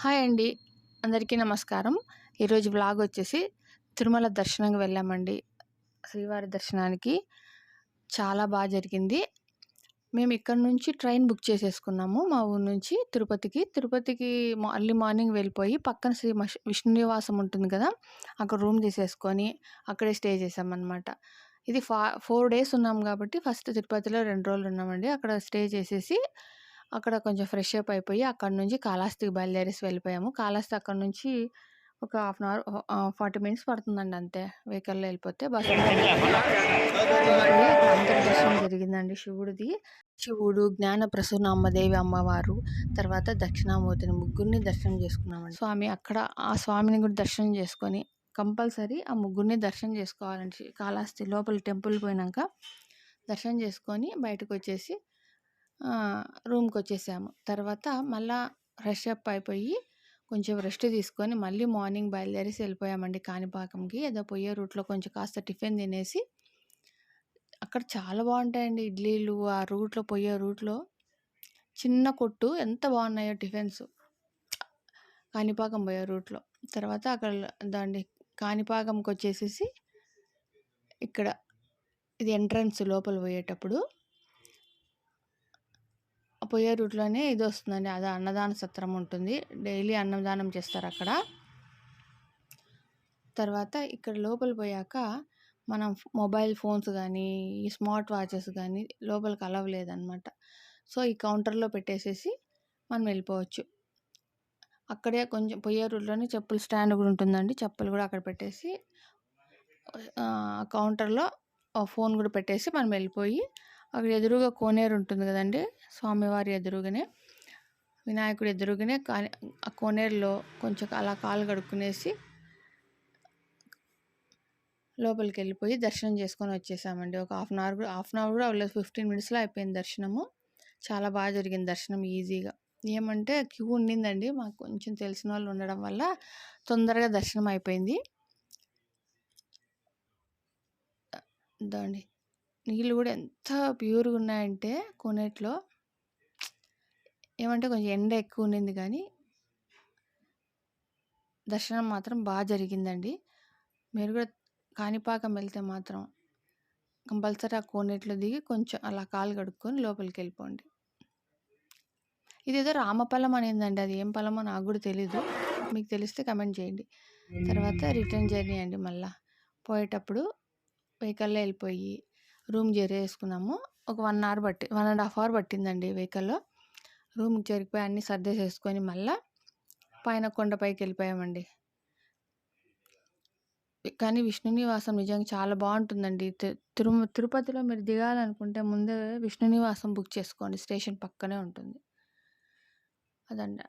Hi అండి. అందరికీ నమస్కారం. ఈరోజు వ్లాగ్ వచ్చేసి తిరుమల దర్శనంకి వెళ్ళామండి. శ్రీవారి దర్శనానికి. చాలా బాగా జరిగింది. మేము ఇక్కడ నుంచి ట్రైన్ బుక్ చేసేసుకున్నాము. మా ఊరు నుంచి తిరుపతికి. తిరుపతికి అర్లీ మార్నింగ్ వెళ్ళిపోయి పక్కన శ్రీ మష్ విష్ణు నివాసం ఉంటుంది కదా అక్కడ రూమ్ తీసేసుకొని అక్కడే స్టే చేసామన్నమాట. ఇది ఫా ఫోర్ డేస్ ఉన్నాం కాబట్టి ఫస్ట్ తిరుపతిలో రెండు రోజులు ఉన్నామండి. అక్కడ స్టే చేసేసి అక్కడ కొంచెం ఫ్రెష్ అప్ అయిపోయి అక్కడ నుంచి కాళహస్తికి బయలుదేరేసి వెళ్ళిపోయాము. కాళహస్తి అక్కడ నుంచి ఒక half an hour forty minutes పడుతుందండి అంతే. వెహికల్లో వెళ్ళిపోతే బస్ దర్శనం జరిగిందండి శివుడిది. శివుడు జ్ఞాన ప్రసూనామ్మదేవి అమ్మవారు తర్వాత దక్షిణామూర్తిని ముగ్గురిని దర్శనం చేసుకున్నామండి. స్వామి అక్కడ ఆ స్వామిని కూడా దర్శనం చేసుకొని కంపల్సరీ ఆ ముగ్గురిని దర్శనం చేసుకోవాలండి. కాళహస్తి లోపల టెంపుల్ పోయినాక దర్శనం చేసుకొని బయటకు వచ్చేసి రూమ్కి వచ్చేసాము తర్వాత మళ్ళా ఫ్రెష్ అప్ అయిపోయి కొంచెం రెస్ట్ తీసుకొని మళ్ళీ మార్నింగ్ బయలుదేరేసి వెళ్ళిపోయామండి కాణిపాకంకి. ఏదో పోయే రూట్లో కొంచెం కాస్త టిఫిన్ తినేసి అక్కడ చాలా బాగుంటాయండి ఇడ్లీలు ఆ రూట్లో పోయే రూట్లో. చిన్న కొట్టు ఎంత బాగున్నాయో టిఫిన్స్. కాణిపాకం పోయే రూట్లో. తర్వాత అక్కడ దాన్ని కాణిపాకంకి వచ్చేసేసి ఇక్కడ ఇది ఎంట్రన్స్ లోపల పోయేటప్పుడు పోయే రూట్లోనే ఇది వస్తుందండి. అది అన్నదాన సత్రం ఉంటుంది. డైలీ అన్నదానం చేస్తారు అక్కడ. తర్వాత ఇక్కడ లోపల పోయాక మనం మొబైల్ ఫోన్స్ కానీ ఈ స్మార్ట్ వాచెస్ కానీ లోపలికి అలవ్ లేదనమాట. సో ఈ కౌంటర్లో పెట్టేసేసి మనం వెళ్ళిపోవచ్చు. అక్కడే కొంచెం పోయే రూట్లోనే చెప్పుల స్టాండ్ కూడా ఉంటుందండి. చెప్పులు కూడా అక్కడ పెట్టేసి కౌంటర్లో ఫోన్ కూడా పెట్టేసి మనం వెళ్ళిపోయి అక్కడ ఎదురుగా కోనేరు ఉంటుంది కదండి స్వామివారి ఎదురుగానే. వినాయకుడు ఎదురుగానే ఆ కోనేరులో కొంచెం అలా కాలు కడుక్కునేసి లోపలికి వెళ్ళిపోయి దర్శనం చేసుకొని వచ్చేసామండి. ఒక హాఫ్ అన్ అవర్ కూడా హాఫ్ అన్ అవర్ కూడా అవ్వలేదు ఫిఫ్టీన్ మినిట్స్లో అయిపోయింది దర్శనము. చాలా బాగా జరిగింది దర్శనం ఈజీగా. ఏమంటే క్యూ ఉండిందండి మాకు కొంచెం తెలిసిన వాళ్ళు ఉండడం వల్ల తొందరగా దర్శనం అయిపోయింది. దాండి నీళ్ళు కూడా ఎంత ప్యూర్గా ఉన్నాయంటే కొనేట్లో ఏమంటే కొంచెం ఎండ ఎక్కువ ఉండింది కానీ దర్శనం మాత్రం బాగా జరిగిందండి. మీరు కూడా కాణిపాకం వెళ్తే మాత్రం కంపల్సరీ ఆ కోనేట్లో దిగి కొంచెం అలా కాలు కడుక్కొని లోపలికి వెళ్ళిపోండి. ఇదేదో రామఫలం అనేదండి. అది ఏం ఫలమో నాకు కూడా తెలీదు. మీకు తెలిస్తే కమెంట్ చేయండి. తర్వాత రిటర్న్ జర్నీ అండి మళ్ళీ. పోయేటప్పుడు వెహికల్లో వెళ్ళిపోయి రూమ్ చేరేసుకున్నాము ఒక వన్ అవర్ పట్టి వన్ అండ్ హాఫ్ అవర్ పట్టిందండి వెహికల్లో రూమ్కి చేరిపోయి అన్నీ సర్దేసేసుకొని మళ్ళీ పైన కొండపైకి వెళ్ళిపోయామండి. కానీ విష్ణు నివాసం నిజంగా చాలా బాగుంటుందండి. తిరు తిరుపతిలో మీరు దిగాలనుకుంటే ముందే విష్ణు నివాసం బుక్ చేసుకోండి. స్టేషన్ పక్కనే ఉంటుంది. అదండి.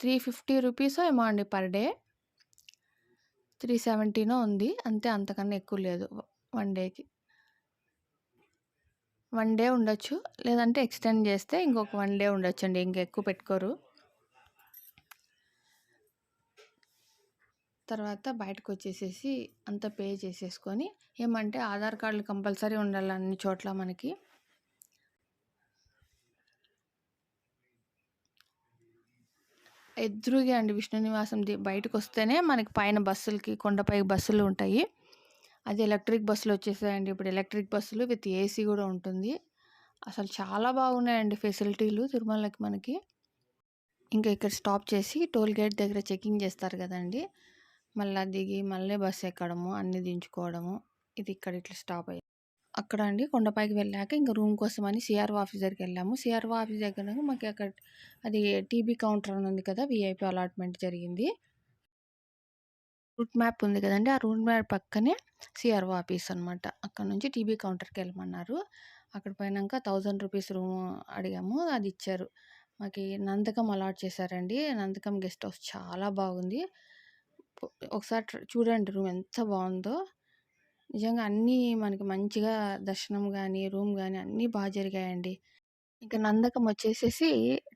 త్రీ ఫిఫ్టీ రూపీస్ ఏమో అండి పర్ డే. త్రీ సెవెంటీనో ఉంది. అంతే అంతకన్నా ఎక్కువ లేదు. వన్ డేకి. వన్ డే ఉండొచ్చు. లేదంటే ఎక్స్టెండ్ చేస్తే ఇంకొక వన్ డే ఉండొచ్చు అండి ఇంక ఎక్కువ పెట్టుకోరు. తర్వాత బయటకు వచ్చేసేసి అంతా పే చేసేసుకొని ఏమంటే ఆధార్ కార్డులు కంపల్సరీ ఉండాలి అన్ని చోట్ల మనకి. ఎదురుగా అండి విష్ణు నివాసం బయటకు వస్తేనే మనకి పైన బస్సులకి కొండపై బస్సులు ఉంటాయి. అది ఎలక్ట్రిక్ బస్సులు వచ్చేసాయండి. ఇప్పుడు ఎలక్ట్రిక్ బస్సులు విత్ ఏసీ కూడా ఉంటుంది. అసలు చాలా బాగున్నాయండి ఫెసిలిటీలు తిరుమలకి మనకి. ఇంకా ఇక్కడ స్టాప్ చేసి టోల్ గేట్ దగ్గర చెకింగ్ చేస్తారు కదండి. మళ్ళీ దిగి మళ్ళీ బస్సు ఎక్కడము అన్నీ దించుకోవడము. ఇది ఇక్కడ ఇట్లా స్టాప్ అయ్యి. అక్కడ అండి కొండపైకి వెళ్ళాక ఇంకా రూమ్ కోసం అని సిఆర్ఓ ఆఫీస్ దగ్గరికి వెళ్ళాము. సిఆర్ఓ ఆఫీస్ దగ్గర మాకు అక్కడ అది టీబీ కౌంటర్ అని ఉంది కదా విఐపి అలాట్మెంట్ జరిగింది. రూట్ మ్యాప్ ఉంది కదండి ఆ రూట్ మ్యాప్ పక్కనే సిఆర్ఓ ఆఫీస్ అనమాట అక్కడ నుంచి టీబీ కౌంటర్కి వెళ్ళమన్నారు. అక్కడ పోయినాక థౌజండ్ రూపీస్ రూమ్ అడిగాము అది ఇచ్చారు. మాకు నందకం అలాట్ చేశారండి. నందకం గెస్ట్ హౌస్ చాలా బాగుంది. ఒకసారి చూడండి రూమ్ ఎంత బాగుందో. నిజంగా అన్నీ మనకి మంచిగా దర్శనం కానీ రూమ్ కానీ అన్నీ బాగా జరిగాయండి. ఇంకా నందకం వచ్చేసేసి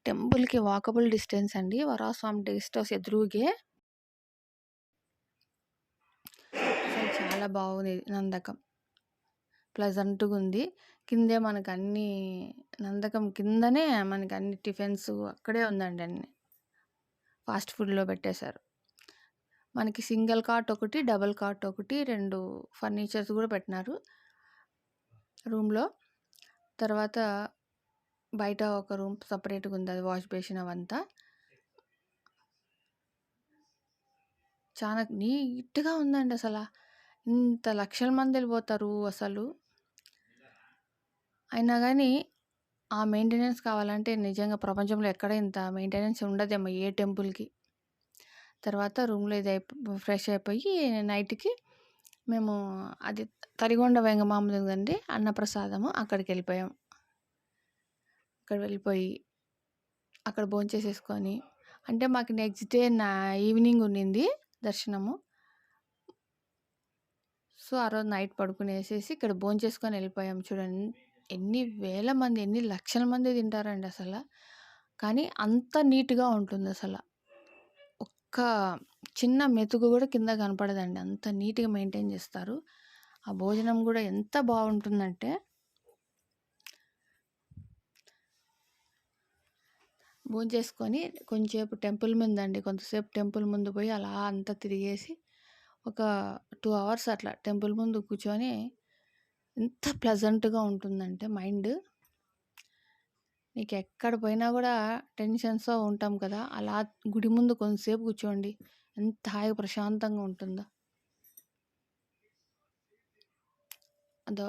టెంపుల్కి వాకబుల్ డిస్టెన్స్ అండి. వరాస్వామి గెస్ట్ హౌస్ ఎదురుగే చాలా బాగుంది నందకం ప్లజెంట్గా ఉంది కిందే మనకు అన్ని నందకం కిందనే మనకి అన్ని టిఫిన్స్ అక్కడే ఉందండి అన్ని ఫాస్ట్ ఫుడ్‌లో పెట్టేశారు. మనకి సింగిల్ కాట్ ఒకటి, డబుల్ కాట్ ఒకటి రెండు ఫర్నిచర్స్ కూడా పెట్టినారు. రూమ్‌లో. తర్వాత బయట ఒక రూమ్ సపరేట్గా ఉంది. అది వాష్ బేసిన్ అవంతా. చాలా నీట్‌గా ఉందండి అసలు ఇంత లక్షల మంది వెళ్ళిపోతారు అసలు. అయినా కానీ ఆ మెయింటెనెన్స్ కావాలంటే నిజంగా ప్రపంచంలో ఎక్కడ ఇంత మెయింటెనెన్స్ ఉండదేమో ఏ టెంపుల్‌కి. తర్వాత రూమ్‌లో ఇది అయిపో ఫ్రెష్ అయిపోయి నైట్‌కి మేము అది తరిగొండ వెంగమాంబ ఉందండి అన్నప్రసాదము అక్కడికి వెళ్ళిపోయాం అక్కడ వెళ్ళిపోయి, అక్కడ భోంచేసేసుకొని అంటే మాకు నెక్స్ట్ డే నా ఈవినింగ్ ఉండింది దర్శనము. సో, ఆ రోజు నైట్ పడుకునేసేసి ఇక్కడ భోంచేసుకొని వెళ్ళిపోయాం చూడండి. ఎన్ని వేల మంది, ఎన్ని లక్షల మంది తింటారండి అసలు కానీ అంత నీట్‌గా ఉంటుంది అసలు ఒక్క చిన్న మెతుకు కూడా కింద కనపడదండి. అంత నీట్‌గా మెయింటైన్ చేస్తారు. ఆ భోజనం కూడా ఎంత బాగుంటుందంటే భోంచేసుకొని కొంచెంసేపు టెంపుల్ ముందండి. కొంతసేపు టెంపుల్ ముందు పోయి అలా అంతా తిరిగేసి, ఒక టూ అవర్స్ అట్లా టెంపుల్ ముందు కూర్చొని ఎంత ప్లెజెంట్‌గా ఉంటుందంటే మైండ్. నీకు ఎక్కడ పోయినా కూడా టెన్షన్స్‌తో ఉంటాం కదా! అలా గుడి ముందు కొంతసేపు కూర్చోండి. ఎంత హాయిగా ప్రశాంతంగా ఉంటుందో. అదో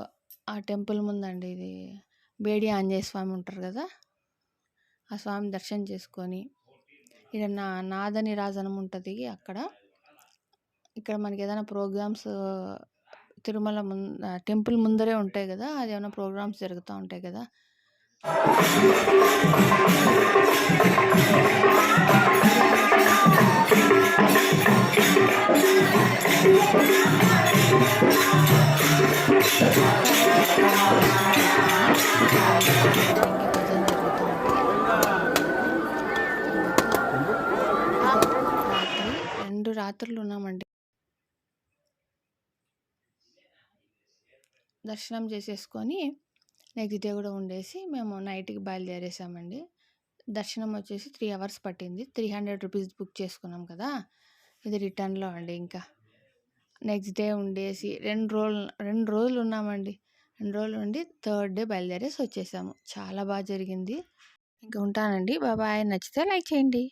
ఆ టెంపుల్ ముందండి ఇది. బేడి ఆంజనేయ స్వామి ఉంటారు కదా ఆ స్వామి దర్శనం చేసుకొని, ఇక్కడ నా నాదనీరాజనం ఉంటుంది అక్కడ. ఇక్కడ మనకేదైనా ప్రోగ్రామ్స్ తిరుమల ముం టెంపుల్ ముందరే ఉంటాయి గదా! అదేమన్నా ప్రోగ్రామ్స్ జరుగుతా ఉంటాయి రాత్రి 2 రాత్రులు ఉన్నామండి. దర్శనం చేసేసుకొని నెక్స్ట్ డే కూడా ఉండేసి మేము నైట్‌కి బయలుదేరేసామండి. దర్శనం వచ్చేసి త్రీ అవర్స్ పట్టింది. 300 రూపీస్ బుక్ చేసుకున్నాం కదా! ఇది రిటర్న్‌లో అండి ఇంకా. నెక్స్ట్ డే ఉండేసి రెండు రోజులు రెండు రోజులు ఉన్నామండి. రెండు రోజులు ఉండి థర్డ్ డే బయలుదేరేసి వచ్చేసాము. చాలా బాగా జరిగింది. ఇంకా ఉంటానండి. బాబాయ్ నచ్చితే లైక్ చేయండి.